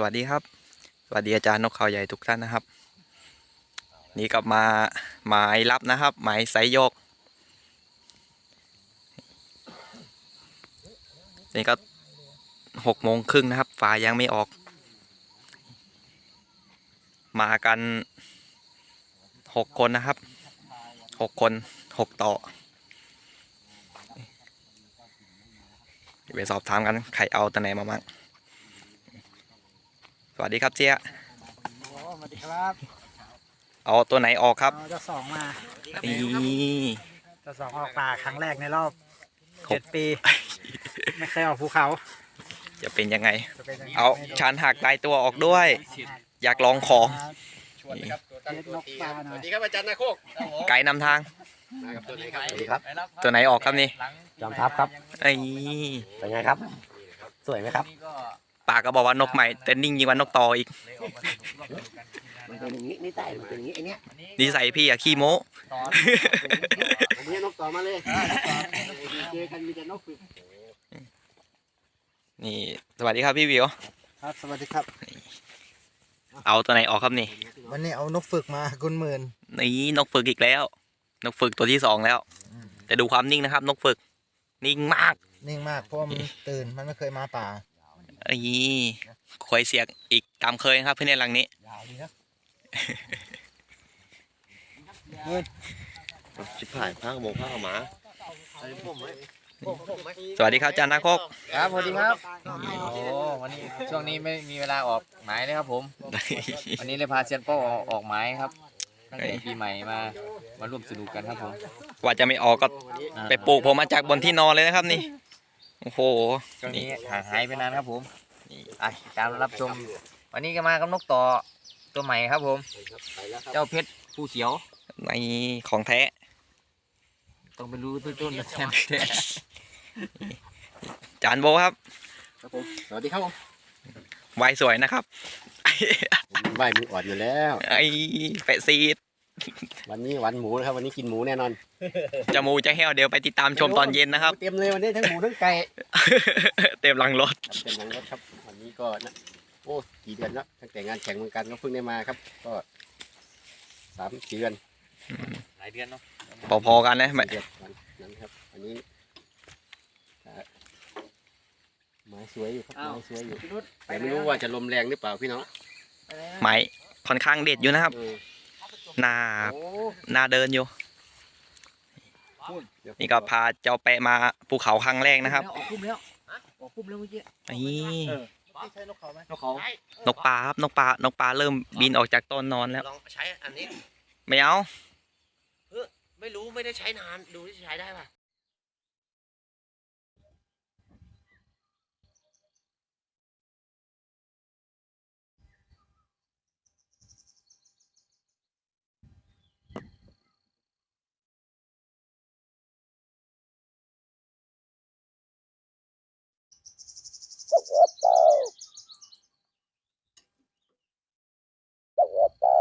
สวัสดีครับ สวัสดีอาจารย์นกเขาใหญ่ทุกท่านนะครับ นี่กลับมาหมายรับนะครับ หมายไซโยก นี่ก็หกโมงครึ่งนะครับฟ้ายังไม่ออก มากันหกคนนะครับหกคนหกต่อไปสอบถามกันใครเอาตัวไหนมามั่ง สวัสดีครับเจี๊ยโอ้สวัสดีครับเอาตัวไหนออกครับเอาเจะสองมานี่เจะสองออกป่าครั้งแรกในรอบหกเจ็ดปี ไม่เคยออกภูเขาจะเป็นยังไง จะเป็นยังไงเอาไม่รู้ชานหักตายตัวออกด้วย อยากลองของ ชวนนะครับตัวตั้งเรียกตัวนกตีปคลารับหน่สอวัยสดีครับอาจารย์นาโคกไกด์นำทาง มากับตัวไหนครับสวัสดีครับตัวไหนออกครับนี่ จอมทัพครับ ไอ้เป็นไงครับ สวยไหมครับ ปากก็บอกว่านกใหม่แต่นิ่งยิ่งกว่านกต่ออีกมันเป็นอย่างนี้นี่ไต่มันเป็นอย่างนี้ไอเนี้ยนิสัยพี่อะขี้โม้อันนี้นกต่อมาเลยเจอกันมีแต่นกฝึกนี่ สวัสดีครับพี่วิวครับสวัสดีครับ เอาตัวไหนออกครับนี่ วันนี้เอานกฝึกมากุนหมื่นนี่นกฝึกอีกแล้ว นกฝึกตัวที่สองแล้ว แต่ดูความนิ่งนะครับ นกฝึก นิ่งมาก นิ่งมากเพราะว่ามันตื่นมันไม่เคยมาป่า ไอ้ควยเสียกอีกตามเคยนะครับเพื่อนในหลังนี้ยาวดีนะชิบหายผ้ากระโมงผ้ากระหมาสวัสดีครับอาจารย์นาโคกครับสวัสดีครับโอ้วันนี้ช่วงนี้ไม่มีเวลาออกหมายเลยครับผม วันนี้เลยพาเซียนโป้ออกออกหมายครับตั้งแต่ปีใหม่มามาร่วมสนุกกันครับผมกว่าจะไม่ออกก็ไปปลูกผมมาจากบนที่นอนเลยนะครับนี่ โอ้โหช่วงนี้ห่างหายไปนานครับผมอะตามรับชม วันนี้ก็มากับนกต่อตัวใหม่ครับผม เจ้าเพชรผู้เขียวในของแท้ ต้องไปรู้ต้นต้นแทนแท้จานโบครับ ครับผมสวัสดีครับผมไวสวยนะครับใบมืออ่อนอยู่แล้ว ไอ้แปะซีด วันนี้วันหมูนะครับ วันนี้กินหมูแน่นอนจะหมูจะแห้วเดี๋ยวไปติดตามชมตอนเย็นนะครับ เต็มเลยวันนี้ทั้งหมูทั้งไก่เต็มหลังรถครับเต็มหลังรถครับ วันนี้ก็นะโอ้กี่เดือนแล้วตั้งแต่งานแข่งเมืองกันก็เพิ่งได้มาครับ ก็สามสี่เดือนหลายเดือนเนาะพอๆกันนะไม่สี่เดือนวันนั้นครับอันนี้อ่าไม้สวยอยู่ครับไม้สวยอยู่แต่ไม่รู้ว่าจะลมแรงหรือเปล่าพี่น้องไม้ค่อนข้างเด็ดอยู่นะครับเออ หน้าโอ้หน้าเดินอยู่เดี๋ยวนี่ก็พาเจ้าแปะมาภูเขาครั้งแรกนะครับ ออกคุ้มแล้วออกคุ้มแล้วเมื่อกี้นี่ใช่นกเขาไหมนกเขานกปลาครับนกปลานกปลาเริ่มบินออกจากต้นนอนแล้วลองใช้อันนี้ไม่เอาไม่รู้ไม่ได้ใช้นานดูที่ใช้ได้ป่ะ Thank you.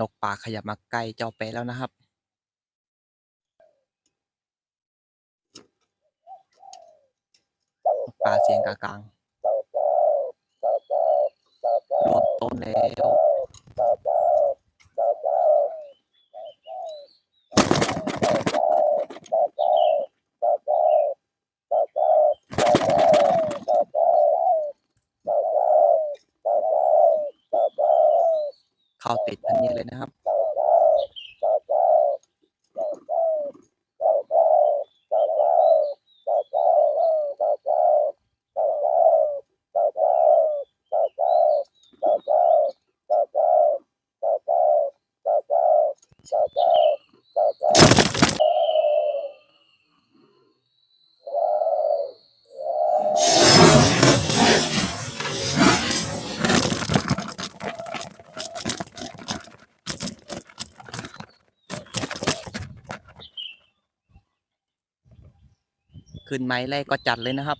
นกป่าขยับมาใกล้เจ้าแปะแล้วนะครับ นกป่าเสียงกลางๆรวมต้นแล้ว เข้าติดอันนี้เลยนะครับึ้นไม้แรกก็จัดเลยนะครับ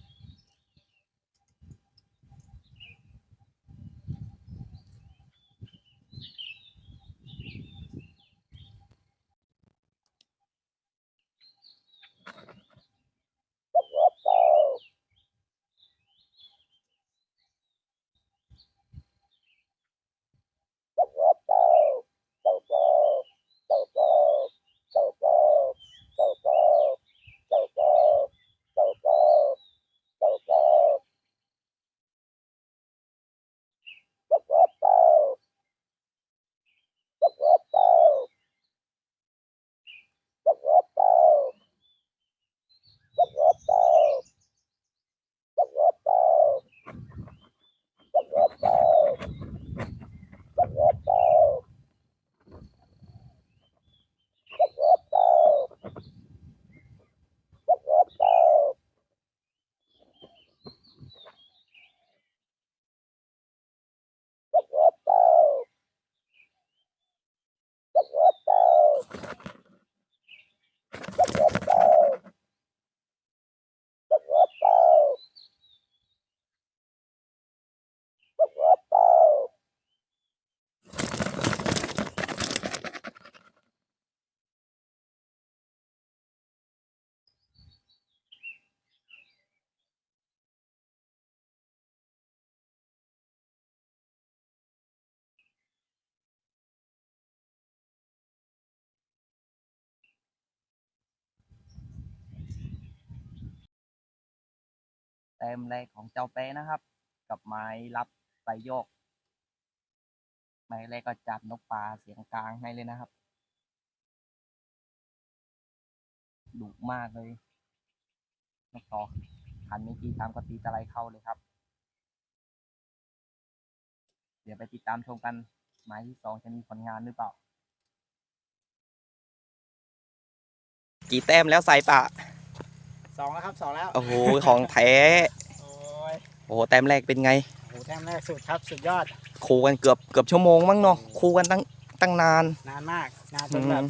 ต้มแรกของเจ้าเป๊ะนะครับ กับไม้รับใส่โยก ไม้แรกก็จับนกปลาเสียงกลางให้เลยนะครับดุมากเลยนกต่อคันนี้ตีตามก็ตีตะไลเข้าเลยครับ เดี๋ยวไปติดตามชมกันไม้ที่สองจะมีผลงานหรือเปล่า กี่แต้มแล้วใส่ปะ สองแล้วครับสองแล้วโอ้โหของแท้โอ้ยโอ้โหแต้มแรกเป็นไงโหแต้มแรกสุดครับสุดยอดคูกันเกือบเกือบชั่วโมงมั้งเนาะคูกันตั้งตั้งนานนานมากนานจอืนแบบม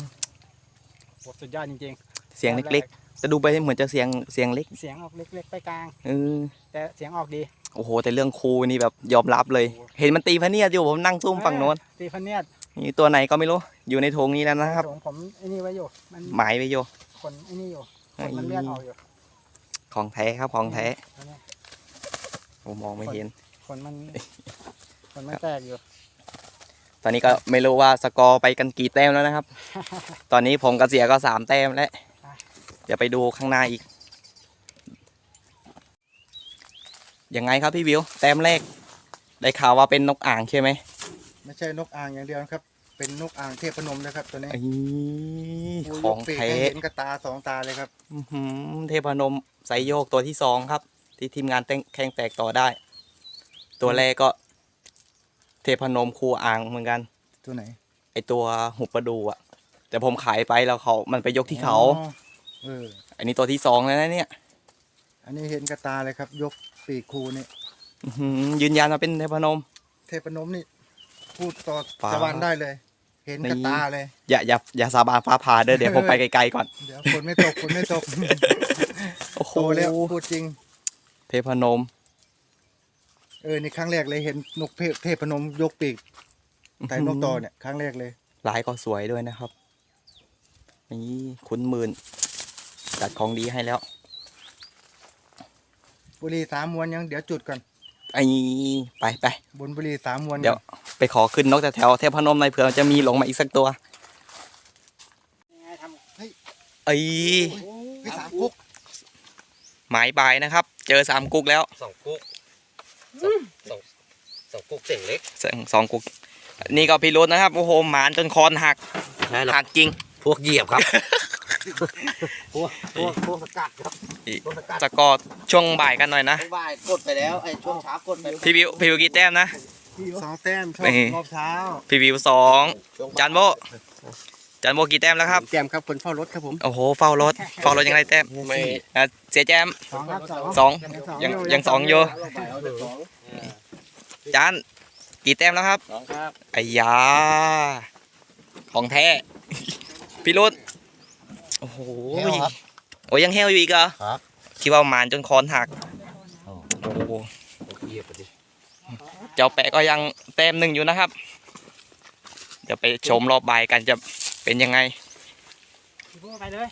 โหสุดยอดจริงเสียงเล็กๆแต่ดูไปเหมือนจะเสียงเสียงเล็กๆเสียงออกเล็กๆ ไปกลาง เออแต่เสียงออกดี โอ้โห แต่เรื่องคูนี่แบบยอมรับเลย เห็นมันตีพะเนียดอยู่ผมนั่งซุ่มฝั่งโน้นเออตีฟันเนียดนี่ตัวไหนก็ไม่รู้อยู่ในโถงนี้แล้วนะครับ ผมผมไอ้นี่ไว้อยู่ มันหมายไปโย ขนไอ้นี่อยู่ขนมันเลือดออกอยู่ ของแท้ครับของแท้ตัวเนี้ยผมมองไม่เห็นขนมันขนมันแตกอยู่ ตอนนี้ก็ไม่รู้ว่าสกอร์ไปกันกี่แต้มแล้วนะครับ ตอนนี้ผมกับเสียก็สามแต้มแล้วเดี๋ยวไปดูข้างหน้าอีก ยังไงครับพี่วิว แต้มแรก ได้ข่าวว่าเป็นนกอ่างใช่ไหม ไม่ใช่นกอ่างอย่างเดียวนะครับ เป็นนกอ่างเทพนมนะครับตัวนี้อีโอ้ยขยอกงปีกแท้ให้เห็นกับตาสองตาเลยครับอื้อหือเทพนมไซโยกตัวที่สองครับ ที่ทีมงานแต่งแข่งแตกต่อได้ ตัวแรกก็ เทพนมคูอ่างเหมือนกัน ตัวไหน ไอตัวหุบประดูอะ แต่ผมขายไปแล้วเขา มันไปยกที่เขาอ๋อเอออันนี้ตัวที่สองแล้วนะเนี่ย อันนี้เห็นกับตาเลยครับ ยกปีกคูนี่อื้อหือยืนยันว่าเป็นเทพนม เทพนมนี่ พูดต่อฟ้า สวรรค์ได้เลย เห็นกับนี่ตาเลย อย่าอย่าอย่าสาบานฟ้าผ่าเด้อเดี๋ยวผมไปไกลๆก่อน เดี๋ยวฝนไม่ตกฝนไม่ตกโอ้โหโตแล้วพูดจริง เทพนม เออนี่ครั้งแรกเลยเห็นนกเทพเทพนมยกปีกแต่นกต่อเนี่ยครั้งแรกเลย ลายก็สวยด้วยนะครับ นี่คุณหมื่นจัดของดีให้แล้ว บุหรี่สามมวนยังเดี๋ยวจุดก่อน ไอ้ไปไปบนบุหรี่สามมวนเดี๋ยวไปขอขึ้นนกแต่แถวเทพนมในอยเผื่อจะมีหลงมาอีกสักตัวไอ้เฮ้ยสามกุ๊กหมายบายนะครับ เจอสามกุกแล้วสองกุ๊กสองสองสองกุ๊กเสียงเล็กสองสองกุกนี่ก็พิรุธนะครับโอ้โหหมานจนคอนหักใช่หรอหักจริง พวกเหยียบครับ พวกพวกพวกสกัดครับอีกพวกสกัดสกอร์ช่วงบ่ายกันหน่อยนะบ่ายกดไปแล้วไอ้ช่วงเช้ากดไปพี่วิวพี่วิวกี่แต้มนะสองแต้มชอบนี่รอบเช้าพี่วิวสองจานโบจานโบกี่แต้มแล้วครับแก้มครับคนเฝ้ารถครับผมโอ้โหเฝ้ารถเฝ้ารถยังไงแต้มไม่อะเสียแจมสองครับสองสองยังยังสองอยู่จานกี่แต้มแล้วครับสองครับไอ้ยาของแท้ พี่รุธโอ้โหโอ้ยยังเฮลอยู่อีกเหรอครับคิดว่าหมานจนคอนหักโอ้โหเหยียบไปดิเจ้าแปะก็ยังแต้มหนึ่งอยู่นะครับ เดี๋ยวไปชมรอบบ่ายกันจะเป็นยังไงไปเลย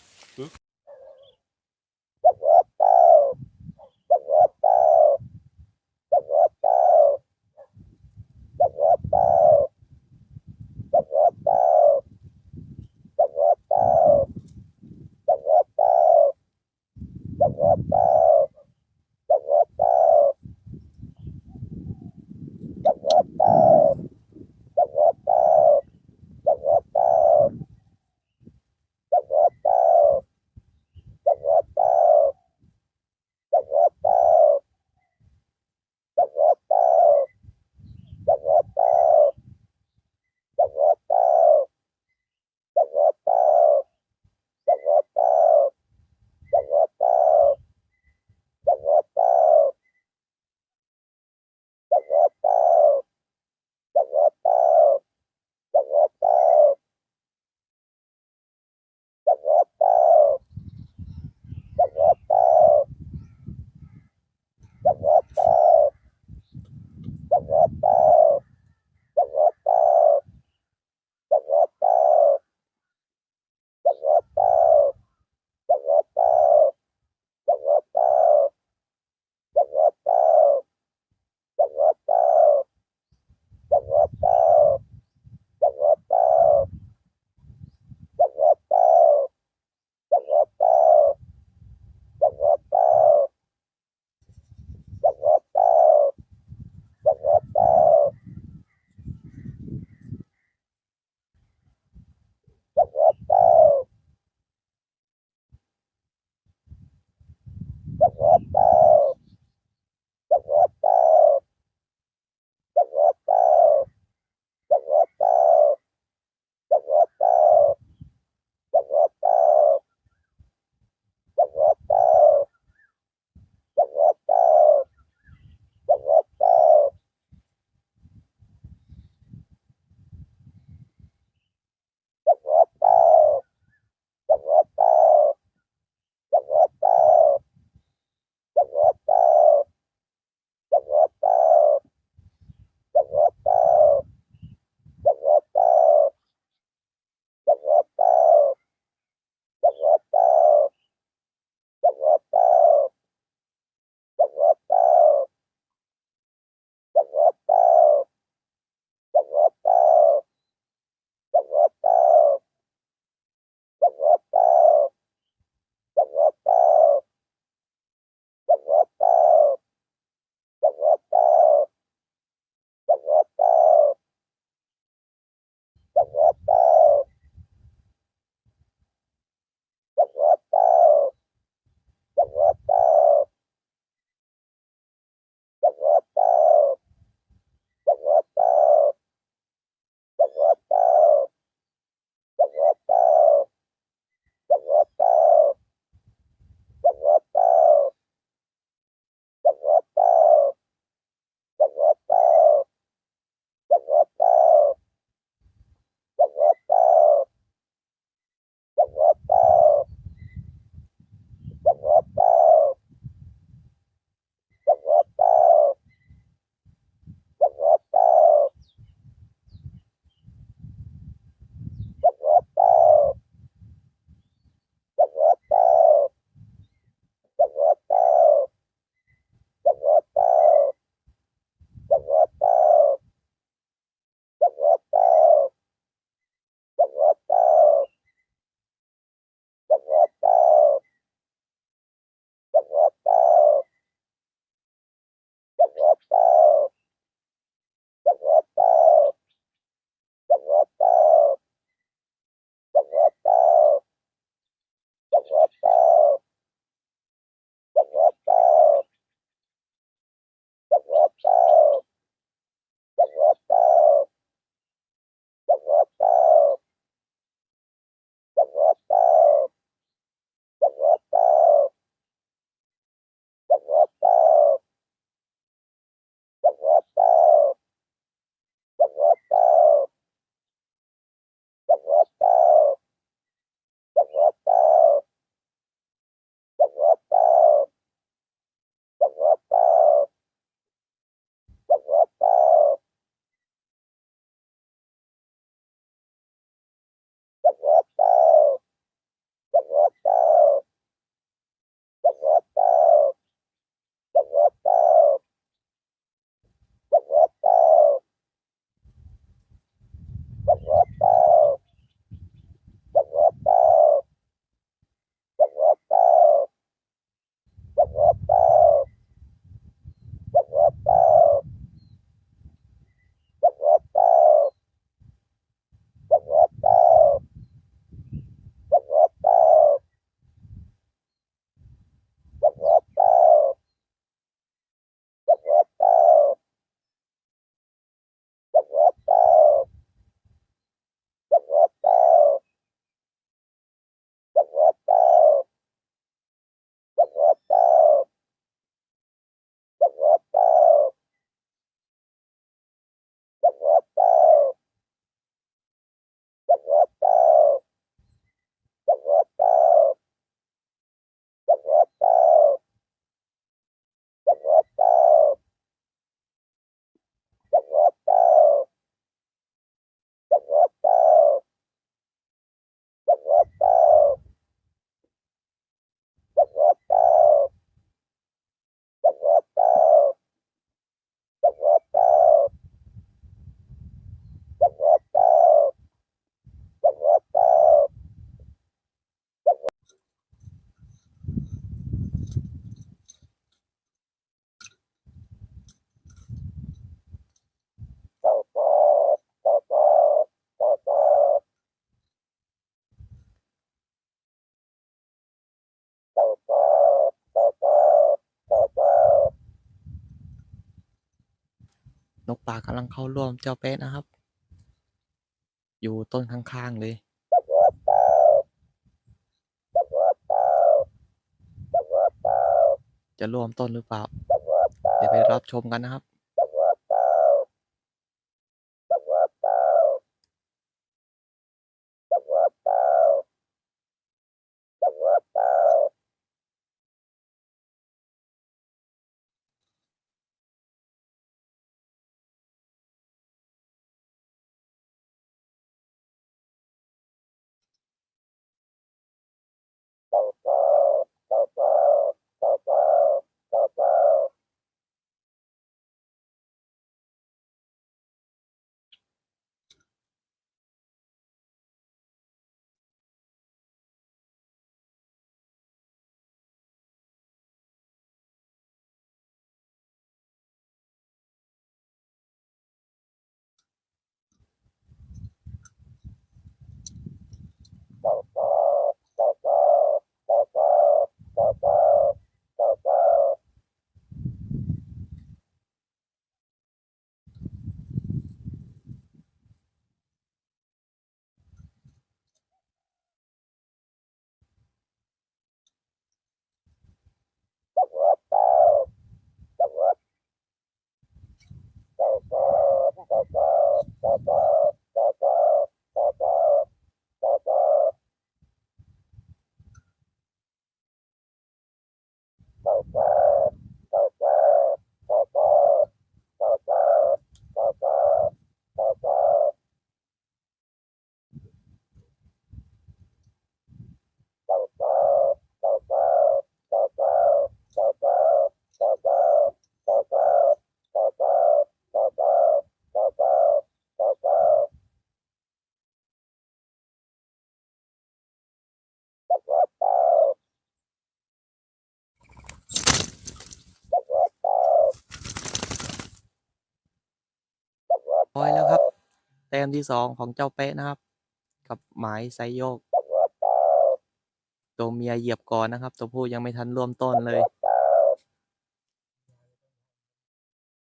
นกป่ากำลังเข้าร่วมเจ้าเป๊ะนะครับ อยู่ต้นข้างๆเลยจะร่วมต้นหรือเปล่า เดี๋ยวไปรับชมกันนะครับ แต้มที่สองของเจ้าเป๊ะนะครับ กับหมายไซโยก ตัวเมียเหยียบก่อนนะครับ ตัวผู้ยังไม่ทันร่วมต้นเลย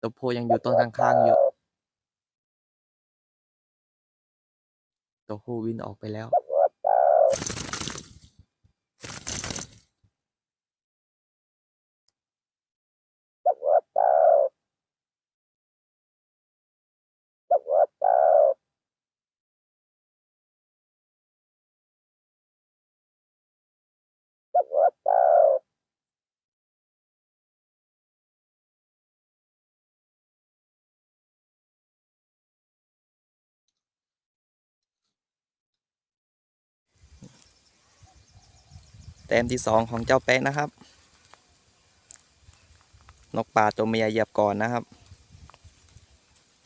ตัวผู้ยังอยู่ต้นข้างๆอยู่ ตัวผู้วินออกไปแล้ว แต้มที่สองของเจ้าแป๊ะนะครับ นกป่าตัวเมียเหยียบก่อนนะครับ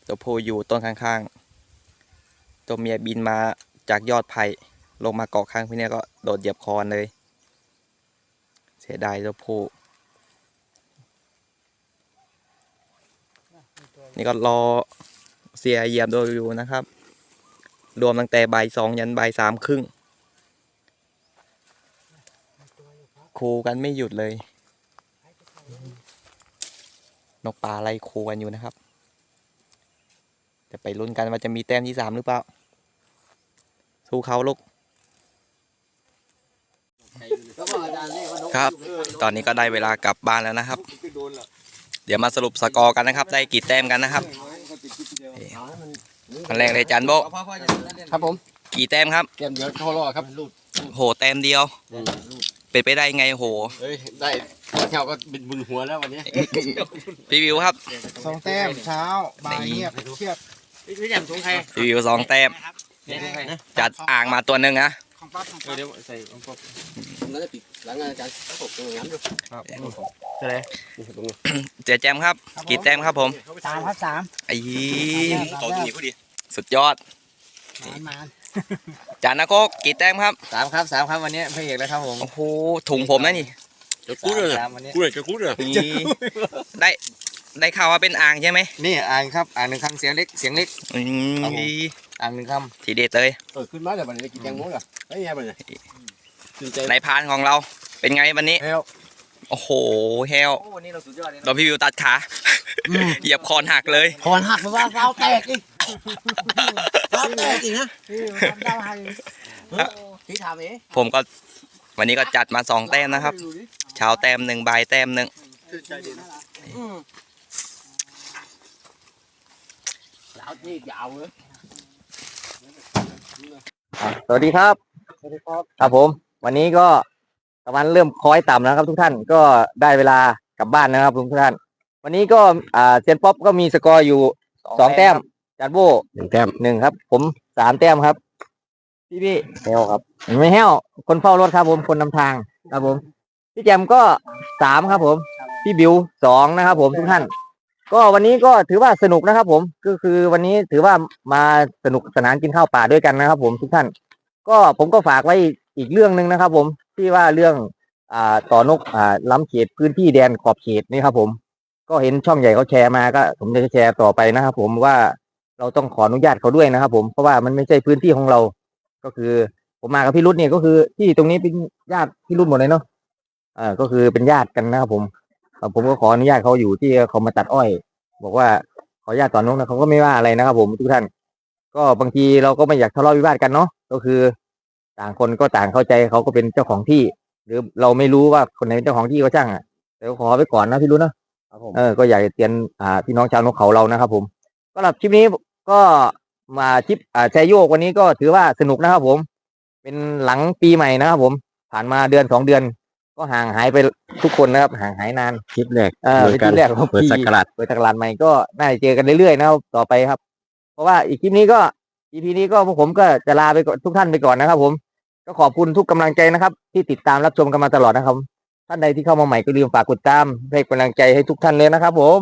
ตัวผู้อยู่ต้นข้างๆ ตัวเมียบินมาจากยอดไผ่ลงมาเกาะข้างพี่เนี่ยก็โดดเหยียบคอนเลย เสียดายตัวผู้นี่ก็รอเสียเหยียบโดยอยู่นะครับ รวมตั้งแต่ใบสองยันใบสามครึ่ง คูกันไม่หยุดเลย นกปลาไล่คูกันอยู่นะครับ จะไปลุ้นกันว่าจะมีแต้มที่สามหรือเปล่า สู้เขาลูก ครับ ตอนนี้ก็ได้เวลากลับบ้านแล้วนะครับ เดี๋ยวมาสรุปสกอร์กันนะครับ ได้กี่แต้มกันนะครับอันแรกเลยจันโบะครับผม กี่แต้มครับเกมเดียวเข้ารอบครับโหแต้มเดียว เป็นไปได้ไงโห เฮ้ยได้แถวก็เป็นบุญหัวแล้ววันนี้พี่วิวครับ สองแต้มเช้าบ่ายเงียบเทียบพี่แจ่มถุงใครพี่วิวสองแต้ม จัดอ่างมาตัวหนึ่งนะของป้าของป้าเดี๋ยวใส่องค์ประกอบนั่นจะปิดหลังอาจารย์ผมตรงนั้นอยู่ครับนี่ตรงนี้เจแจมครับกี่แต้มครับผมสามครับสามไอ้ตัวนี้พอดี สุดยอดมาน จานนะโคกกี่แต้มครับสามครับสามครับวันนี้พระเอกแล้วครับผมโอ้โหถุงผมนะนี่จะกู้เลยสามวันนี้กู้เลยจะกู้เลยนี่ได้ได้ข่าวว่าเป็นอ่างใช่ไหมนี่อ่างครับอ่างหนึ่งคำเสียงเล็กเสียงเล็กอืมครับผมดีอ่างหนึ่งคทีเด็ดเลยเออขึ้นมาเดี๋ยววันนี้กินแกงหมูเหรอเฮ้ยยังไงตื่นใจในพานของเราเป็นไงวันนี้ำเฮล โอ้โหเฮลโอ้วันนี้เราสุดยอดเลยโดนพี่วิวตัดขาเหยียบคอนหักเลย คอนหักไปว่าเสาแตกอีกเสาแตกอีกนะนี่ทำได้ให้พี่ทำเองผมก็วันนี้ก็จัดมาสองแต้มนะครับเช้าแต้มหนึ่งบ่ายแต้มหนึ่งชื่นใจดีนะเสาที่ยาวเลยสวัสดีครับ สวัสดีครับ ครับผม วันนี้ก็ ตะวันเริ่มคล้อยต่ำแล้วครับ ทุกท่านก็ได้เวลากลับบ้านนะครับทุกท่าน วันนี้ก็อ่าเซียนป๊อปก็มีสกอร์อยู่สองแต้มจัดโบหนึ่งแต้มหนึ่งครับ ผมสามแต้มครับ พี่พี่เฮลครับ ไม่เฮลคนเฝ้ารถครับผมคนนำทางครับผม พี่แจมก็สามครับผม พี่บิวสองนะครับผมทุกท่าน ก็วันนี้ก็ถือว่าสนุกนะครับผมก็คือวันนี้ถือว่ามาสนุกสนานกินข้าวป่าด้วยกันนะครับผมทุกท่าน ก็ผมก็ฝากไว้ อีกเรื่องหนึ่งนะครับ ผมที่ว่าเรื่องอ่าต่อนกอ่าล้ำเขตพื้นที่แดนขอบเขตนี่ครับ ผมก็เห็นช่องใหญ่เขาแชร์มาก็ ผมจะแชร์ต่อไปนะครับ ผมว่าเราต้องขออนุญาตเขาด้วยนะครับ ผมเพราะว่ามันไม่ใช่พื้นที่ของเรา ก็คือ ผมมากับพี่รุดเนี่ยก็คือที่ตรงนี้เป็นญาติพี่รุดหมดเลยเนาะอ่าก็คือเป็นญาติกันนะครับผมผมก็ขออนุญาตเขาอยู่ที่เขามาตัดอ้อย บอกว่าขออนุญาตต่อนกนะเขาก็ไม่ว่าอะไรนะครับ ผมทุกท่าน ก็บางทีเราก็ไม่อยากทะเลาะวิวาทกันเนาะก็คือ ต่างคนก็ต่างเข้าใจเขาก็เป็นเจ้าของที่ หรือเราไม่รู้ว่าคนไหนเป็นเจ้าของที่ก็ช่างอะแต่ก็ขอไปก่อนนะพี่รุดเนาะครับผมเออก็อยากจะเตือนอ่าพี่น้องชาวนกเขาเรานะครับ ผมสำหรับคลิปนี้ก็มาคลิปอ่าแชร์โยกวันนี้ก็ถือว่าสนุกนะครับ ผม เป็นหลังปีใหม่นะครับผมผ่านมาเดือนสองเดือน ก็ห่างหายไปทุกคนนะครับ ห่างหายนานคลิปแรกเออเป็นคลิปแรกของเปิดปีสักราชเปิดตลาดใหม่ก็น่าจะเจอกันเรื่อยๆนะครับต่อไปครับ เพราะว่าอีกคลิปนี้ก็ EP นี้ก็พวกผมก็จะลาไปก่อนทุกท่านไปก่อนนะครับ ผม ก็ขอบคุณทุกกำลังใจนะครับ ที่ติดตามรับชมกันมาตลอดนะครับ ท่านใดที่เข้ามาใหม่ก็ลืมฝากกดตามให้กำลังใจให้ทุกท่านเลยนะครับ ผม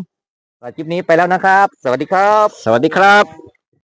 สำหรับคลิปนี้ไปแล้วนะครับ สวัสดีครับ สวัสดีครับ